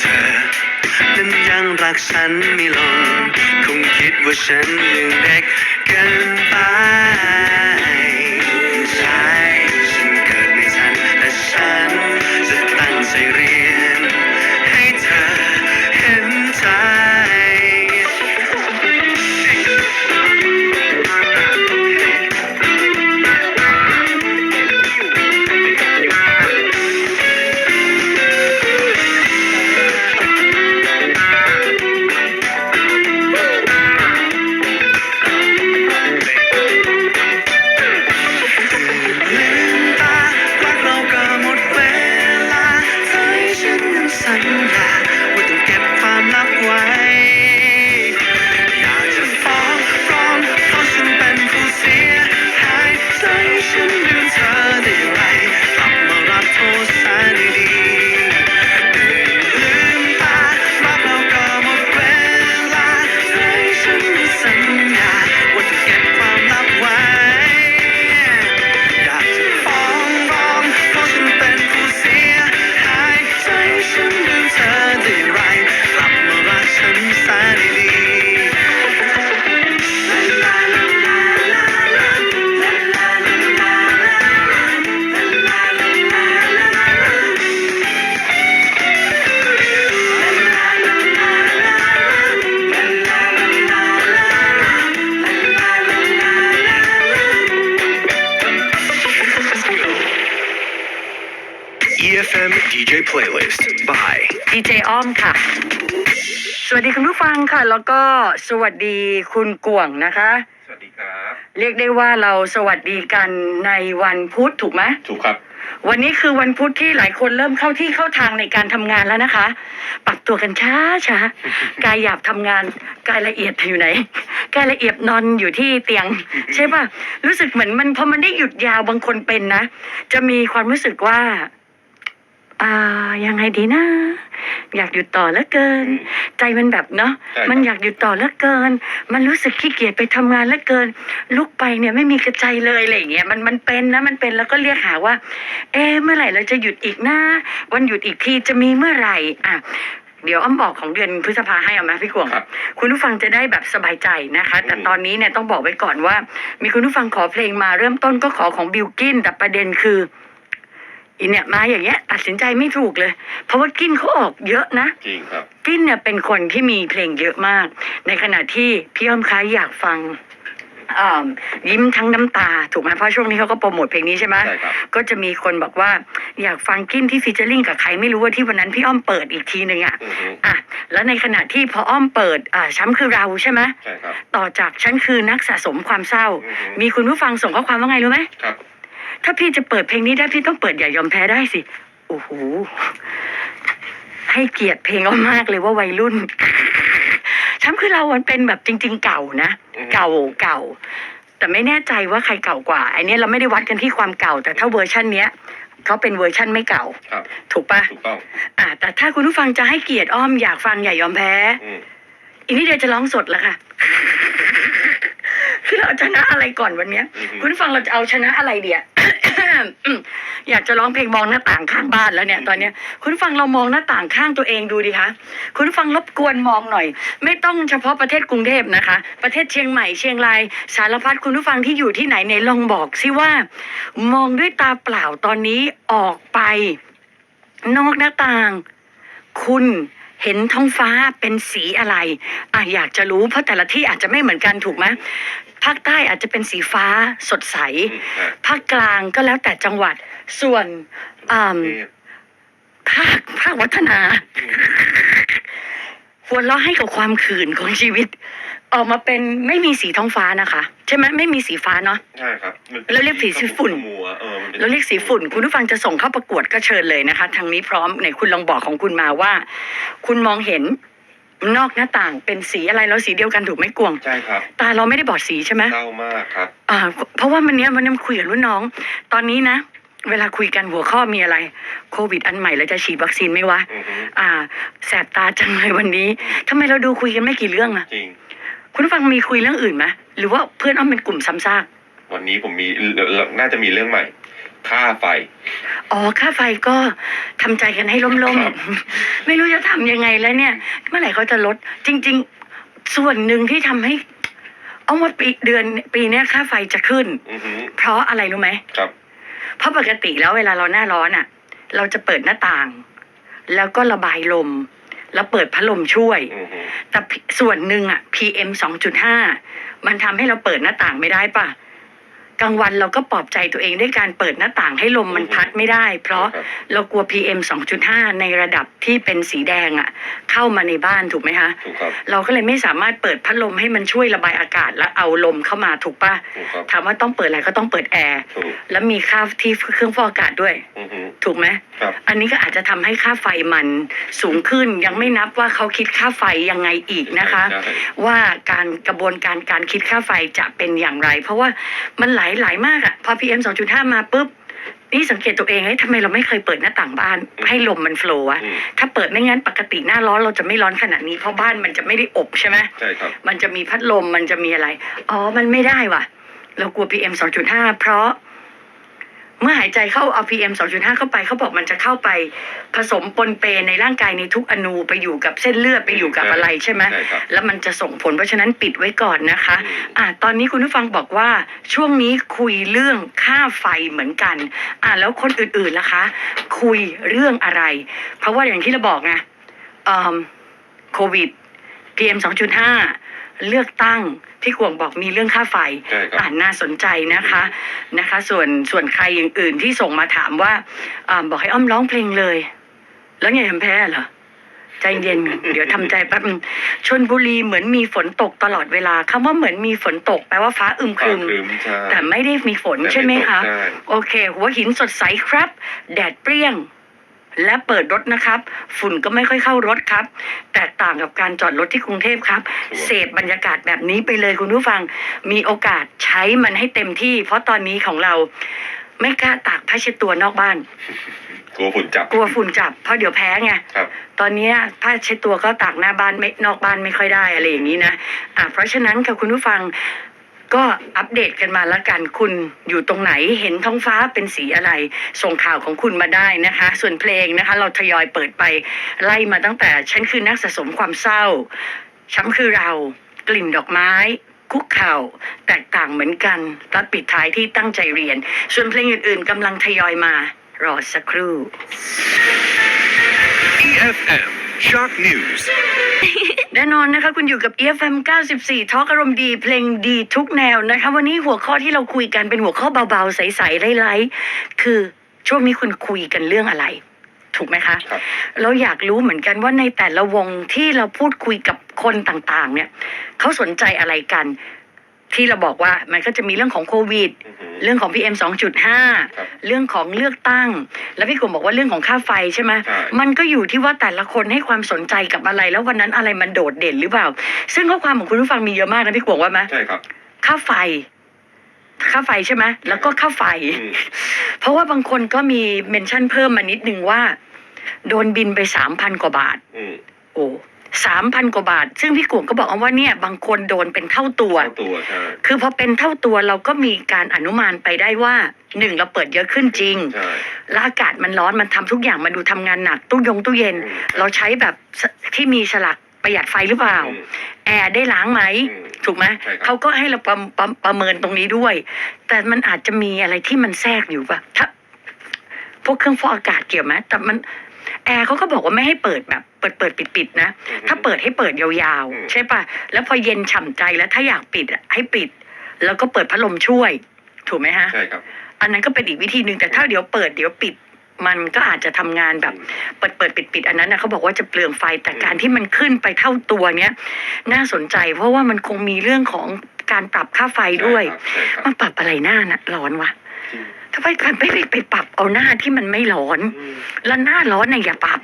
เธอ นั้นยังรักฉันไม่ลง คงคิดว่าฉันยังเด็กเกินไป ลั DJ Playlist by ดีเจอ้อมค่ะ สวัสดีคุณผู้ฟังค่ะ แล้วก็สวัสดีคุณกวางนะคะ สวัสดีครับ เรียกได้ว่าเราสวัสดีกันในวันพุธถูกไหม ถูกครับ วันนี้คือวันพุธที่หลายคนเริ่มเข้าที่เข้าทางในการทำงานแล้วนะคะ ปรับตัวกันช้าช้า กายหยาบทำงาน กายละเอียดอยู่ไหน กายละเอียดนอนอยู่ที่เตียง ใช่ป่ะ รู้สึกเหมือนมันพอมันได้หยุดยาวบางคนเป็นนะ จะมีความรู้สึกว่า อ่ายังไงดีนะ อยากหยุดต่อเหลือเกิน ใจมันแบบเนาะใช่ครับ มันอยากหยุดต่อเหลือเกิน มันรู้สึกขี้เกียจไปทำงานเหลือเกิน ลุกไปเนี่ยไม่มีกระใจเลยอะไรอย่างเงี้ยมันมันเป็นนะมันเป็นแล้วก็เรียกหาว่า เอ๊ะเมื่อไหร่เราจะหยุดอีกนะวันหยุดอีกทีจะมีเมื่อไหร่อะเดี๋ยวอ้อมบอกของเดือนพฤษภาให้เอาไหมพี่กวง ครับ คุณผู้ฟังจะได้แบบสบายใจนะคะ แต่อืมตอนนี้เนี่ยต้องบอกไว้ก่อนว่า มีคุณผู้ฟังขอเพลงมาเริ่มต้นก็ขอของบิลกินแต่ประเด็นคือ อีเนี่ยมาอย่างเงี้ยตัดสินใจไม่ถูกเลย เพราะว่ากินเขาออกเยอะนะ จริงครับ กินเนี่ยเป็นคนที่มีเพลงเยอะมาก ในขณะที่พี่อ้อมค้าอยากฟังอ่ายิ้มทั้งน้ำตาถูกไหมเพราะช่วงนี้เขาก็โปรโมทเพลงนี้ใช่ไหมใช่ครับ ก็จะมีคนบอกว่าอยากฟังกินที่ฟีเจอริงกับใครไม่รู้ว่าที่วันนั้นพี่อ้อมเปิดอีกทีหนึ่งอะอือฮึอะแล้วในขณะที่พออ้อมเปิดอ่าช้ำคือเราใช่ไหมใช่ครับ ต่อจากฉันคือนักสะสมความเศร้า อือฮึ มีคุณผู้ฟังส่งข้อความว่าไงรู้ไหม ครับ ถ้าพี่จะเปิดเพลงนี้ได้พี่ต้องเปิดอย่ายอมแพ้ได้สิโอ้โหให้เกียรติเพลงเอามากเลยว่าวัยรุ่นช้ำคือเรามันเป็นแบบจริง ๆ เก่านะอืมเก่าเก่า แต่ไม่แน่ใจว่าใครเก่ากว่าไอเนี้ยเราไม่ได้วัดกันที่ความเก่า แต่ถ้าเวอร์ชันเนี้ยเขาเป็นเวอร์ชันไม่เก่าครับถูกปะถูกต้องอ่า แต่ถ้าคุณผู้ฟังจะให้เกียรติอ้อมอยากฟังอย่ายอมแพ้อืมอีนี่เดียวจะร้องสดแล้วค่ะ คือเราชนะอะไรก่อนวันเนี้ยอือฮึคุณผู้ฟังเราจะเอาชนะอะไรเดีย อยากจะร้องเพลงมองหน้าต่างข้างบ้านแล้วเนี่ยตอนเนี้ยคุณผู้ฟังเรามองหน้าต่างข้างตัวเองดูดิคะคุณผู้ฟังรบกวนมองหน่อย ไม่ต้องเฉพาะประเทศกรุงเทพนะคะ ประเทศเชียงใหม่เชียงรายสารพัดคุณผู้ฟังที่อยู่ที่ไหนในลองบอกสิว่า มองด้วยตาเปล่าตอนนี้ออกไป นอกหน้าต่าง คุณเห็นท้องฟ้าเป็นสีอะไรอะอยากจะรู้เพราะแต่ละที่อาจจะไม่เหมือนกันถูกไหม ภาคใต้อาจจะเป็นสีฟ้าสดใสอืมอะภาคกลางก็แล้วแต่จังหวัด ส่วนอ่าเทพภาคภาควัฒนาหัวเราะให้กับความขื่นของชีวิต ออกมาเป็นไม่มีสีท้องฟ้านะคะ ใช่ไหมไม่มีสีฟ้าเนาะใช่ครับมันป็นแล้วเรียกสีฝุ่นขมัวเออมันเป็นเราเรียกสีฝุ่น คุณผู้ฟังจะส่งเข้าประกวดก็เชิญเลยนะคะ ทางนี้พร้อมไหนคุณลองบอกของคุณมาว่า คุณมองเห็น นอกหน้าต่างเป็นสีอะไรแล้วสีเดียวกันถูกไหมกวง ใช่ครับตาเราไม่ได้บอดสีใช่ไหมเศร้ามากครับอ่า เพราะว่าวันเนี้ยวันนี้คุยกับรุ่นน้อง ตอนนี้นะ เวลาคุยกันหัวข้อมีอะไรโควิดอันใหม่เราจะฉีดวัคซีนไหมวะอือฮึอ่า แสบตาจังเลยวันนี้ทำไมเราดูคุยกันไม่กี่เรื่องอะจริง คุณผู้ฟังมีคุยเรื่องอื่นไหมหรือว่าเพื่อนอ้อมเป็นกลุ่มซ้ำซากวันนี้ผมมีเอ่อน่าจะมีเรื่องใหม่ ค่าไฟ อ๋อ ค่าไฟก็ทำใจกันให้ล่มครับ ๆ ไม่รู้จะทำยังไงแล้วเนี่ย เมื่อไหร่เขาจะลด จริง ๆ ส่วนหนึ่งที่ทำให้ เอาว่าปีเดือนปีเนี้ยค่าไฟจะขึ้น อือหือเพราะอะไรรู้ไหม ครับ เพราะปกติแล้วเวลาเราหน้าร้อนอะ เราจะเปิดหน้าต่าง แล้วก็ระบายลม แล้วเปิดพัดลมช่วย อือหือแต่ส่วนหนึ่งอะ PM 2.5 มันทำให้เราเปิดหน้าต่างไม่ได้ป่ะ กลางวันเราก็ปลอบใจตัวเองด้วยการเปิดหน้าต่างให้ลมมันพัดไม่ได้ เพราะครับเรากลัว PM 2.5 ในระดับที่เป็นสีแดงอะเข้ามาในบ้านถูกไหมคะถูกครับ เราก็เลยไม่สามารถเปิดพัดลมให้มันช่วยระบายอากาศและเอาลมเข้ามาถูกป่ะถูกครับ ถามว่าต้องเปิดอะไรก็ต้องเปิดแอร์ถูกแล้วมีค่าที่เครื่องฟอกอากาศด้วย อือหือถูกไหม ครับ อันนี้ก็อาจจะทำให้ค่าไฟมันสูงขึ้นยังไม่นับว่าเขาคิดค่าไฟยังไงอีกนะคะ ใช่ใช่ว่าการกระบวนการการคิดค่าไฟจะเป็นอย่างไร เพราะว่ามันหลายหลายมากอะพอ PM 2.5มาปุ๊บนี่สังเกตตัวเองเฮ้ยทำไมเราไม่เคยเปิดหน้าต่างบ้าน ให้ลมมันโฟลว์อะอืมถ้าเปิดไม่งั้นปกติหน้าร้อนเราจะไม่ร้อนขนาดนี้เพราะบ้านมันจะไม่ได้อบใช่ไหมใช่ครับมันจะมีพัดลมมันจะมีอะไร อ๋อมันไม่ได้ว่ะ เรากลัว PM 2.5เพราะ เมื่อหายใจเข้าเอา PM 2.5 เข้าไปเขาบอกมันจะเข้าไป ผสมปนเปในร่างกายในทุกอนูไปอยู่กับเส้นเลือดไปอยู่กับอะไรใช่ไหมใช่ครับ แล้วมันจะส่งผลเพราะฉะนั้นปิดไว้ก่อนนะคะอืมอ่าตอนนี้คุณผู้ฟังบอกว่าช่วงนี้คุยเรื่องค่าไฟเหมือนกัน อ่าแล้วคนอื่นๆล่ะคะ คุยเรื่องอะไร เพราะว่าอย่างที่เราบอกไงอืมโควิด PM 2.5 เลือกตั้งพี่กวงบอกมีเรื่องค่าไฟใช่ครับอ่านน่าสนใจนะคะนะคะ ส่วนส่วนใครอย่างอื่นที่ส่งมาถามว่าอาบอกให้อ้อมร้องเพลงเลย แล้วไงทำแพ้เหรอใจเย็น เดี๋ยวทำใจแป๊บนึงชนบุรีเหมือนมีฝนตกตลอดเวลาคำว่าเหมือนมีฝนตกแปลว่าฟ้าอึมคฟ้ารึมครึ้มใช่แต่ไม่ได้มีฝนแต่ไม่ใช่ไหมตกคะ ใช่ โอเค หัวหินสดใสครับ แดดเปรี้ยง และเปิดรถนะครับ ฝุ่นก็ไม่ค่อยเข้ารถครับ แตกต่างกับการจอดรถที่กรุงเทพครับ เสพบรรยากาศแบบนี้ไปเลยคุณผู้ฟัง มีโอกาสใช้มันให้เต็มที่ เพราะตอนนี้ของเราไม่กล้าตากผ้าเช็ดตัวนอกบ้าน กลัวฝุ่นจับ กลัวฝุ่นจับเพราะเดี๋ยวแพ้ไง ครับ ตอนเนี้ยผ้าเช็ดตัวก็ตากหน้าบ้านไม่นอกบ้านไม่ค่อยได้อะไรอย่างนี้นะอะเพราะฉะนั้นค่ะคุณผู้ฟัง ก็อัปเดตกันมาแล้วกันคุณอยู่ตรงไหนเห็นท้องฟ้าเป็นสีอะไร ส่งข่าวของคุณมาได้นะคะ ส่วนเพลงนะคะ เราทยอยเปิดไปไล่มาตั้งแต่ ฉันคือนักสะสมความเศร้าช้ำคือเรากลิ่นดอกไม้ คุกเข่าแตกต่างเหมือนกันรัดปิดท้ายที่ตั้งใจเรียน ส่วนเพลงอื่นๆกำลังทยอยมารอสักครู่ EFM Shock News. แน่นอนนะคะคุณอยู่กับ EFM 94ทอล์กอารมณ์ดีเพลงดีทุกแนวนะคะ วันนี้หัวข้อที่เราคุยกันเป็นหัวข้อเบาๆ ใสๆไล่ๆคือช่วงนี้คุณคุยกันเรื่องอะไร ถูกไหมคะ ครับ เราอยากรู้เหมือนกันว่าในแต่ละวงที่เราพูดคุยกับคนต่างๆ เนี่ยเขาสนใจอะไรกัน ที่เราบอกว่ามันก็จะมีเรื่องของโควิดอือหือเรื่องของ PM ครับ2.5 เรื่องของเลือกตั้ง แล้วพี่กลุ่มบอกว่าเรื่องของค่าไฟใช่ไหมใช่ มันก็อยู่ที่ว่าแต่ละคนให้ความสนใจกับอะไร แล้ววันนั้นอะไรมันโดดเด่นหรือเปล่า ซึ่งข้อความของคุณผู้ฟังมีเยอะมากนะพี่กวงว่าไหมใช่ครับค่าไฟ ค่าไฟใช่ไหมแล้วก็ค่าไฟ อืมเพราะว่าบางคนก็มีเมนชั่นเพิ่มมานิดนึงว่า โดนบินไปสามพันกว่าบาท อืมโอ้ สามพันกว่าบาท ซึ่งพี่กวงก็บอกว่าเนี่ยบางคนโดนเป็นเท่าตัวเข้าตัวใช่คือพอเป็นเท่าตัวเราก็มีการอนุมานไปได้ว่าหนึ่งเราเปิดเยอะขึ้นจริง ใช่ แล้วอากาศมันร้อนมันทำทุกอย่างมันดูทำงานหนักตู้ยงตู้เย็น อืม เราใช้แบบสที่มีฉลากประหยัดไฟหรือเปล่า อืม แอร์ได้ล้างไหม อืมถูกไหมใช่ครับ เขาก็ให้เราประประประเมินตรงนี้ด้วย แต่มันอาจจะมีอะไรที่มันแทรกอยู่ป่ะถ้าพวกเครื่องฟอกอากาศเกี่ยวไหมแต่มัน แอร์เขาก็บอกว่าไม่ให้เปิดแบบเปิดเปิดปิดปิดๆนะอือหือถ้าเปิดให้เปิดยาวอืมๆใช่ป่ะแล้วพอเย็นฉ่ำใจแล้วถ้าอยากปิดอะให้ปิด แล้วก็เปิดพัดลมช่วย ถูกไหมฮะ ใช่ครับ อันนั้นก็เป็นอีกวิธีหนึ่งแต่ถ้าเดี๋ยวเปิดเดี๋ยวปิด มันก็อาจจะทำงานแบบ เปิดเปิดปิดปิดอันนั้นนะเขาบอกว่าจะเปลืองไฟแต่การที่มันขึ้นไปเท่าตัวเนี้ยน่าสนใจ เพราะว่ามันคงมีเรื่องของการปรับค่าไฟด้วย ใช่ครับมันปรับอะไรหน้านะร้อนวะจริง ทำไมกันไม่ไปไปปรับเอาหน้าที่มันไม่ร้อนอืมแล้วหน้าร้อนน่ะอย่าปรับ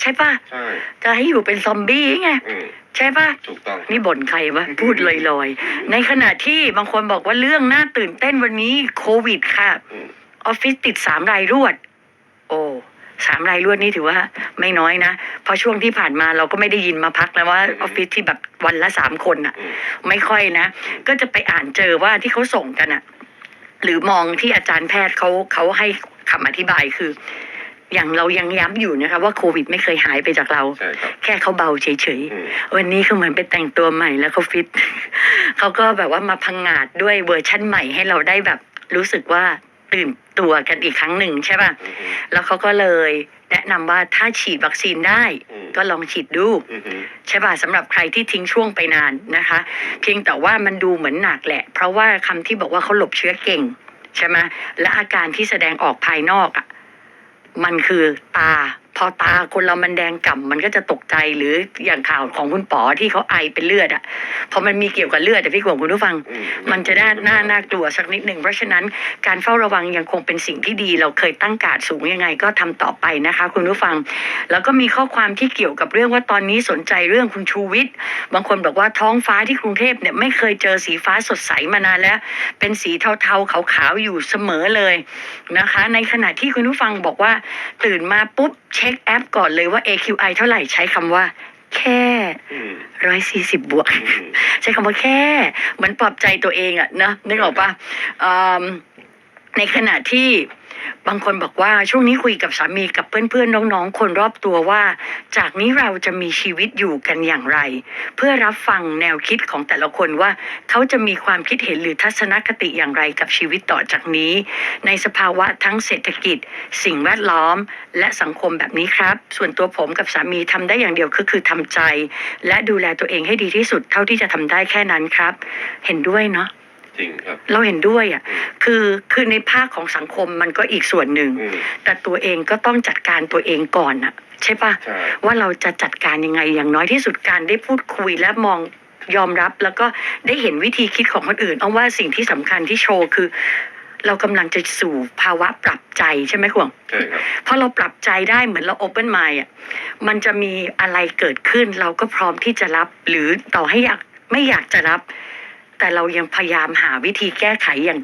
ใช่ปะใช่จะให้อยู่เป็นซอมบี้ไงอืมใช่ปะถูกต้อง นี่บ่นใครวะพูดลอยๆ ในขณะที่บางคนบอกว่าเรื่องน่าตื่นเต้นวันนี้โควิดค่ะ อืม ออฟฟิศติดสามรายรวด โอ้สามรายรวดนี่ถือว่า ไม่น้อยนะ เพราะช่วงที่ผ่านมาเราก็ไม่ได้ยินมาพักแล้วว่าออฟฟิศที่แบบวันละสามคนอะอืม ไม่ค่อยนะ ก็จะไปอ่านเจอว่าที่เขาส่งกันอะ หรือมองที่อาจารย์แพทย์เขาเขาให้คำอธิบายคือ อย่างเรายังย้ำอยู่นะคะว่าโควิดไม่เคยหายไปจากเรา ใช่ครับ แค่เขาเบาเฉยอืม ๆ วันนี้เขาเหมือนไปแต่งตัวใหม่แล้วเขาฟิต เขาก็แบบว่ามาพังงาดด้วยเวอร์ชั่นใหม่ให้เราได้แบบรู้สึกว่า ตื่นตัวกันอีกครั้งหนึ่งใช่ป่ะอือฮึแล้วเขาก็เลยแนะนำว่าถ้าฉีดวัคซีนได้อืมก็ลองฉีดดูอือฮึใช่ป่ะสำหรับใครที่ทิ้งช่วงไปนานนะคะ เพียงแต่ว่ามันดูเหมือนหนักแหละ เพราะว่าคำที่บอกว่าเขาหลบเชื้อเก่ง ใช่ไหมและอาการที่แสดงออกภายนอกอะมันคือตา พอตาคนเรามันแดงก่ำมันก็จะตกใจหรืออย่างข่าวของคุณป๋อที่เขาไอเป็นเลือดอะพอมันมีเกี่ยวกับเลือดแต่พี่กวงคุณผู้ฟังอืมันจะน่าน่าน่ากลัวสักนิดหนึ่งเพราะฉะนั้นการเฝ้าระวังยังคงเป็นสิ่งที่ดี เราเคยตั้งการดสูงยังไงก็ทำต่อไปนะคะ คุณผู้ฟัง แล้วก็มีข้อความที่เกี่ยวกับเรื่องว่าตอนนี้สนใจเรื่องคุณชูวิทย์บางคนบอกว่าท้องฟ้าที่กรุงเทพเนี่ยไม่เคยเจอสีฟ้าสดใสมานานแล้ว เป็นสีเทาๆขาวๆอยู่เสมอเลยนะคะ ในขณะที่คุณผู้ฟังบอกว่าตื่นมาปุ๊บเช็คแอปก่อนเลยว่า AQI เท่าไหร่ใช้คำว่า แค่อืมร้อยสี่สิบบวกอืมใช้คำว่าแค่ เหมือนปลอบใจตัวเองอะนะนึกออกปะอืม ในขณะที่บางคนบอกว่าช่วงนี้คุยกับสามีกับเพื่อนๆน้องๆ คนรอบตัวว่า จากนี้เราจะมีชีวิตอยู่กันอย่างไร เพื่อรับฟังแนวคิดของแต่ละคนว่า เขาจะมีความคิดเห็นหรือทัศนคติอย่างไรกับชีวิตต่อจากนี้ ในสภาวะทั้งเศรษฐกิจ สิ่งแวดล้อม และสังคมแบบนี้ครับ ส่วนตัวผมกับสามีทำได้อย่างเดียวก็คือทำใจ และดูแลตัวเองให้ดีที่สุดเท่าที่จะทำได้แค่นั้นครับ เห็นด้วยเนาะ จริงครับ เราเห็นด้วยอะคือคือในภาคของสังคมมันก็อีกส่วนหนึ่ง อืม แต่ตัวเองก็ต้องจัดการตัวเองก่อนอะ ใช่ปะ ใช่ ว่าเราจะจัดการยังไงอย่างน้อยที่สุดการได้พูดคุยและมองยอมรับ แล้วก็ได้เห็นวิธีคิดของคนอื่นเอาว่าสิ่งที่สำคัญที่โชว์คือ เรากำลังจะสู่ภาวะปรับใจใช่ไหมขวงใช่ครับ พอเราปรับใจได้เหมือนเราโอเ n น i n d อะมันจะมีอะไรเกิดขึ้นเราก็พร้อมที่จะรับ หรือต่อให้อยากไม่อยากจะรับ แต่เรายังพยายามหาวิธีแก้ไขอย่าง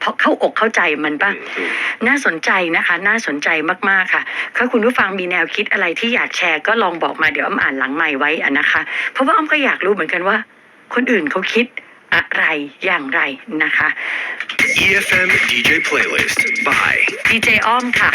เพราะเข้าอกเข้าใจมันป่ะอืมถูกน่าสนใจนะคะ น่าสนใจมากๆค่ะถ้าคุณผู้ฟังมีแนวคิดอะไรที่อยากแชร์ก็ลองบอกมาเดี๋ยวอ้อมอ่านหลังใหม่ไว้อะนะคะ เพราะว่าอ้อมก็อยากรู้เหมือนกันว่า คนอื่นเขาคิดอะไรอย่างไรนะคะ EFM DJ playlist by ดีเจอ้อมค่ะ